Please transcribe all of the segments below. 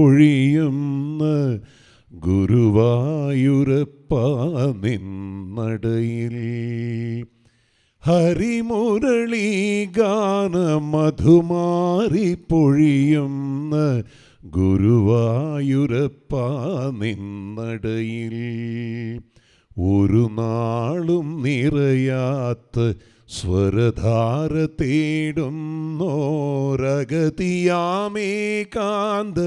ഒഴിയുന്ന ഗുരുവായൂരപ്പ നിന്നടയിൽ. ഹരിമുരളി ഗാനമധുമാരി പൊഴിയുന്ന ഗുരുവായൂരപ്പ നിന്നടയിൽ. ഒരു നാളും നിറയാത്ത സ്വരധാര തേടുന്നോരഗതിയാമേ കാന്ത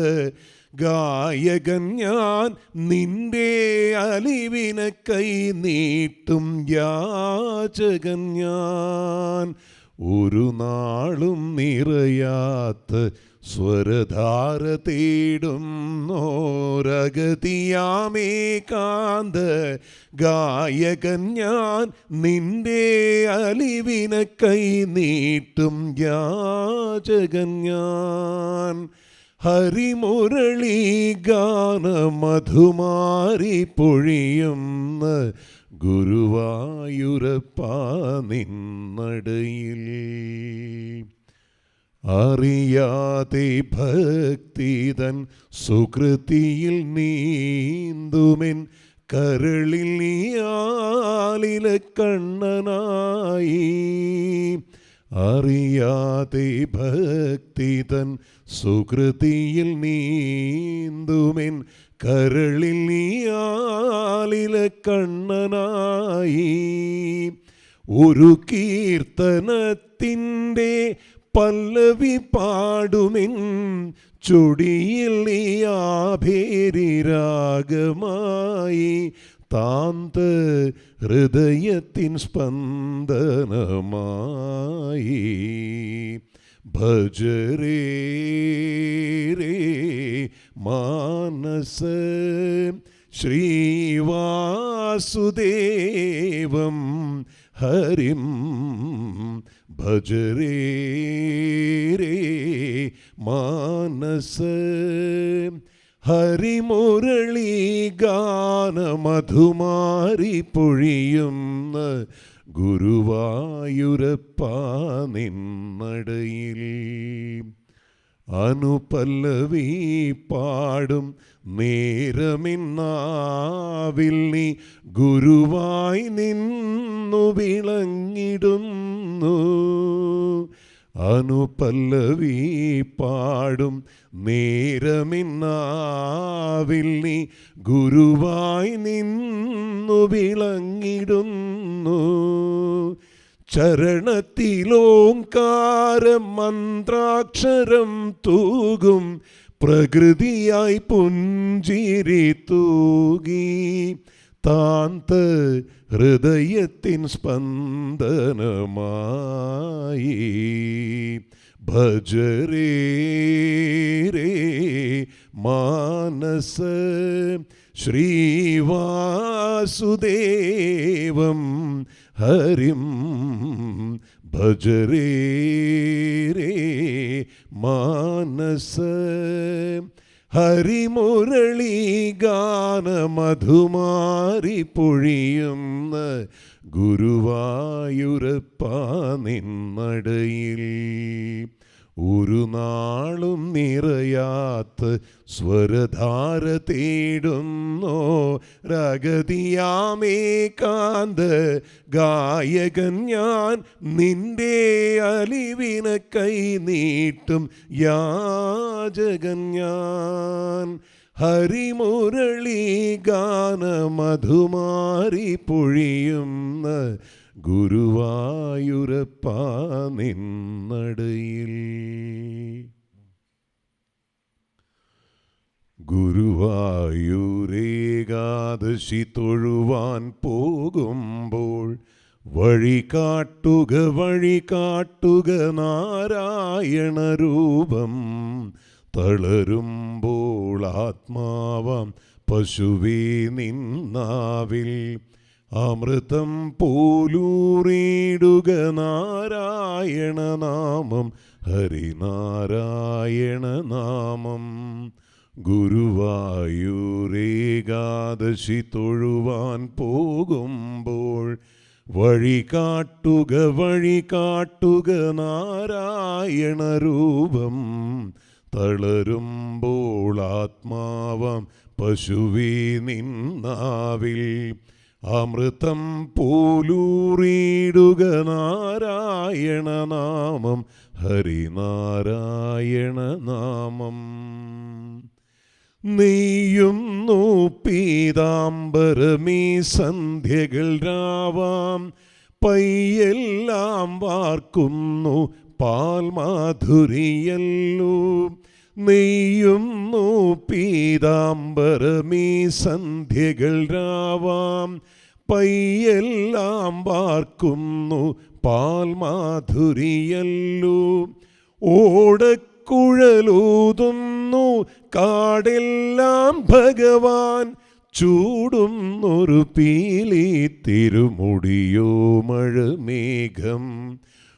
ഗായകൻ ഞാൻ നിന്റെ അലിവിന കൈ നീട്ടും യാചകൻ ഞാൻ. ഒരു നാളും നിറയാത്ത സ്വരധാര തേടുന്നോരഗതിയാമേ കാന്ത ഗായകൻ ഞാൻ നിന്റെ അലിവിന കൈ നീട്ടും യാചകൻ ഞാൻ. ഹരിമുരളി ഗാന മധുമാരി പൊഴിയുന്ന ഗുരുവായൂരപ്പ നിന്നടയിൽ. അറിയാതെ ഭക്തിതൻ സുകൃതിയിൽ നീന്തുമെൻ കരളിൽ നീയാലില കണ്ണനായി. അറിയാതെ ഭക്തിതൻ സുകൃതിയിൽ നീന്തുമെൻ കരളിൽ നീയാലില കണ്ണനായി. ഒരു കീർത്തനത്തിന്റെ പല്ലവി പാടുമെൻ ചൊടിയിൽ രാഗമായി താന്ത ഹൃദയത്തിൻ സ്പന്ദനമായി. ഭജരേ മാനസ ശ്രീവാസുദേവം ഹരിം ഭജരേ രേ മാനസ. ഹരിമുരളി ഗാനമധുമാരി പൊഴിയുന്ന ഗുരുവായൂരപ്പ നിന്നടയിൽ. അനുപല്ലവി പാടും നേരമിന്നാവിൽ നീ ഗുരുവായി നിന്നു വിളങ്ങിടുന്നു. അനുപല്ലവി പാടും നേരമിന്നാവിൽ നീ ഗുരുവായി നിന്നു വിളങ്ങിടുന്നു. ചരണത്തിലോങ്കാരം മന്ത്രാക്ഷരം തൂകും പ്രകൃതിയായി പുഞ്ചിരി തൂകി. താന്ത ഹൃദയത്തിൻ സ്പന്ദനമായി. ഭജരേ മാനസ ശ്രീവാസുദേവം ഹരിം ഭജരേ രേ മാനസ. ഹരിമുരളി ഗാനമധുമാരി പൊഴിയുന്ന ഗുരുവായൂരപ്പ നിന്നടയിൽ. ഒരു നാളും നിറയാത്ത സ്വരധാര തേടുന്നോ. രഗതിയാമേ കാന്ത ഗായകൻ ഞാൻ നിന്റെ അലിവിന കൈ നീട്ടും. യാചകൻ ഞാൻ ഹരിമുരളി ഗാനമധുമാരി പൊഴിയുന്ന ഗുരുവായൂരപ്പ നിന്നടയിൽ. ഗുരുവായൂരേകാദശി തൊഴുവാൻ പോകുമ്പോൾ വഴി കാട്ടുക വഴി കാട്ടുക നാരായണ രൂപം തളരുമ്പോൾ ആത്മാവാം പശുവേ നിന്നാവിൽ. അമൃതം പോലൂറിയിടുക നാരായണ നാമം ഹരിനാരായണ നാമം. ഗുരുവായൂരേകാദശി തൊഴുവാൻ പോകുമ്പോൾ വഴി കാട്ടുക വഴി കാട്ടുക നാരായണ രൂപം. തളരുമ്പോൾ ആത്മാവം പശുവി നിന്നാവിൽ. അമൃതം പോലൂറിയിടുക നാരായണ നാമം ഹരിനാരായണ നാമം. നെയ്യുന്നു പീതാംബരമീ സന്ധ്യകൾ രാവാം പയ്യെല്ലാം വാർക്കുന്നു പാൽമാധുരിയല്ലോ. നെയ്യുന്നു പീതാംബരമീ സന്ധ്യകൾ രാവാം. പയ്യെല്ലാം വാർക്കുന്നു പാൽമാധുരിയല്ലോ. ഓടക്കുഴലൂതുന്നു കാടെല്ലാം ഭഗവാൻ. ചൂടുന്നൊരു പീലി തിരുമുടിയോ മഴമേഘം.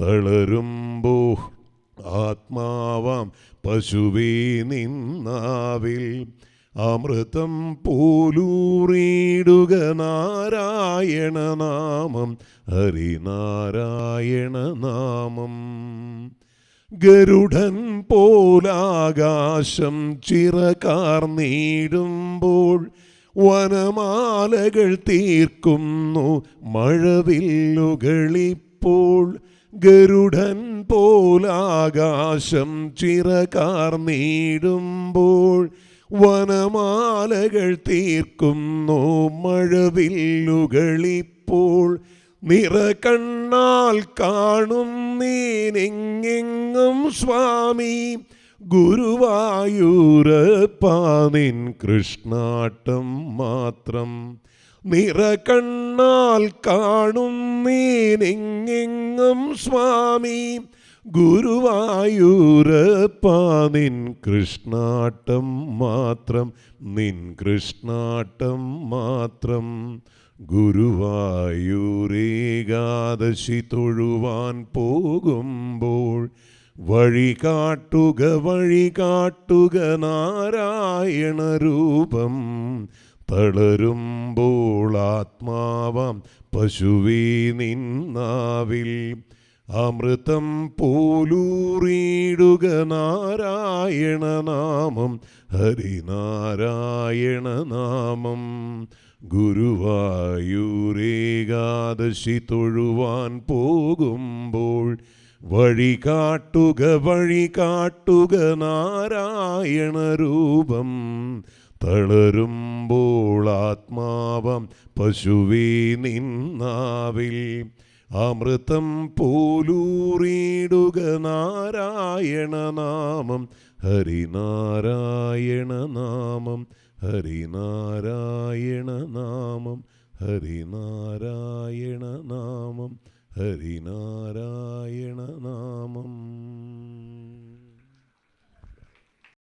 തളരുമ്പോ ആത്മാവാം പശുവേ നിന്നാവിൽ. അമൃതം പോലൂറിയിടുക നാരായണ നാമം ഹരിനാരായണ നാമം. ഗരുഡൻ പോലാകാശം ചിറകാർ നീടുമ്പോൾ വനമാലകൾ തീർക്കുന്നു മഴവില്ലുകളിപ്പോൾ ഗരുഡൻ പോലാകാശം ചിറകാർന്നിടുമ്പോൾ വനമാലകൾ തീർക്കുന്നു മഴവില്ലുകളിപ്പോൾ. നിറകണ്ണാൽ കാണും നീനെങ്ങെങ്ങും സ്വാമി. ഗുരുവായൂരപ്പാനിൻ കൃഷ്ണാട്ടം മാത്രം. നിറകണ്ണാൽ കാണും നീനെങ്ങെങ്ങും സ്വാമി. ഗുരുവായൂരപ്പാനിൻ കൃഷ്ണാട്ടം മാത്രം നിൻ കൃഷ്ണാട്ടം മാത്രം. ഗുരുവായൂരേകാദശി തൊഴുവാൻ പോകുമ്പോൾ വഴി കാട്ടുക വഴി കാട്ടുക നാരായണ തളരുമ്പോൾ ആത്മാവാം പശുവേ നിന്നാവിൽ അമൃതം പോലൂറിയിടുക നാരായണ നാമം ഹരിനാരായണ നാമം ഗുരുവായൂരേകാദശി തൊഴുവാൻ പോകുമ്പോൾ വഴി കാട്ടുക വഴി കാട്ടുക നാരായണ രൂപം. തളരുമ്പോൾ ആത്മാവം പശുവേ നിന്നാവിൽ. അമൃതം പോലൂറിയിടുക നാരായണ നാമം. ഹരിനാരായണ നാമം. ഹരിനാരായണ നാമം. ഹരിനാരായണ നാമം. ഹരിനാരായണ നാമം.